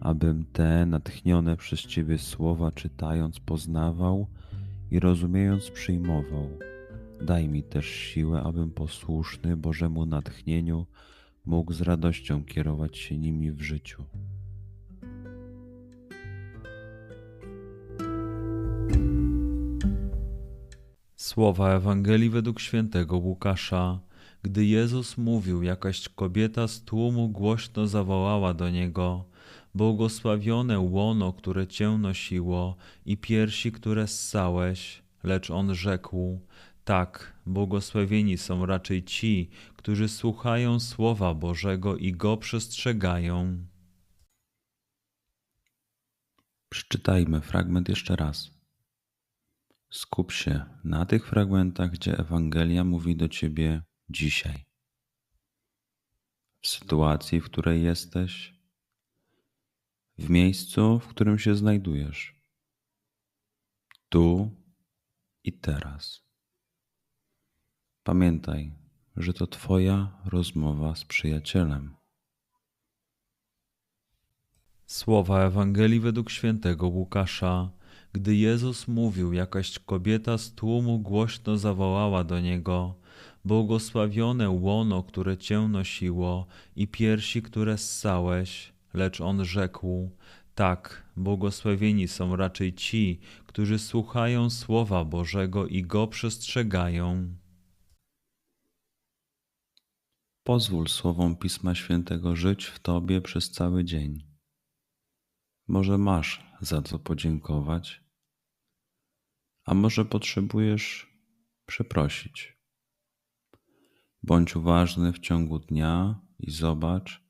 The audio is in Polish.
abym te natchnione przez Ciebie słowa czytając poznawał i rozumiejąc przyjmował. Daj mi też siłę, abym posłuszny Bożemu natchnieniu mógł z radością kierować się nimi w życiu. Słowa Ewangelii według świętego Łukasza. Gdy Jezus mówił, jakaś kobieta z tłumu głośno zawołała do niego: Błogosławione łono, które cię nosiło, i piersi, które ssałeś. Lecz on rzekł: Tak, błogosławieni są raczej ci, którzy słuchają słowa Bożego i go przestrzegają. Przeczytajmy fragment jeszcze raz. Skup się na tych fragmentach, gdzie Ewangelia mówi do ciebie dzisiaj. W sytuacji, w której jesteś, w miejscu, w którym się znajdujesz. Tu i teraz. Pamiętaj, że to Twoja rozmowa z przyjacielem. Słowa Ewangelii według świętego Łukasza. Gdy Jezus mówił, jakaś kobieta z tłumu głośno zawołała do niego: Błogosławione łono, które cię nosiło, i piersi, które ssałeś. Lecz on rzekł: Tak, błogosławieni są raczej ci, którzy słuchają słowa Bożego i go przestrzegają. Pozwól słowom Pisma Świętego żyć w Tobie przez cały dzień. Może masz za co podziękować, a może potrzebujesz przeprosić. Bądź uważny w ciągu dnia i zobacz,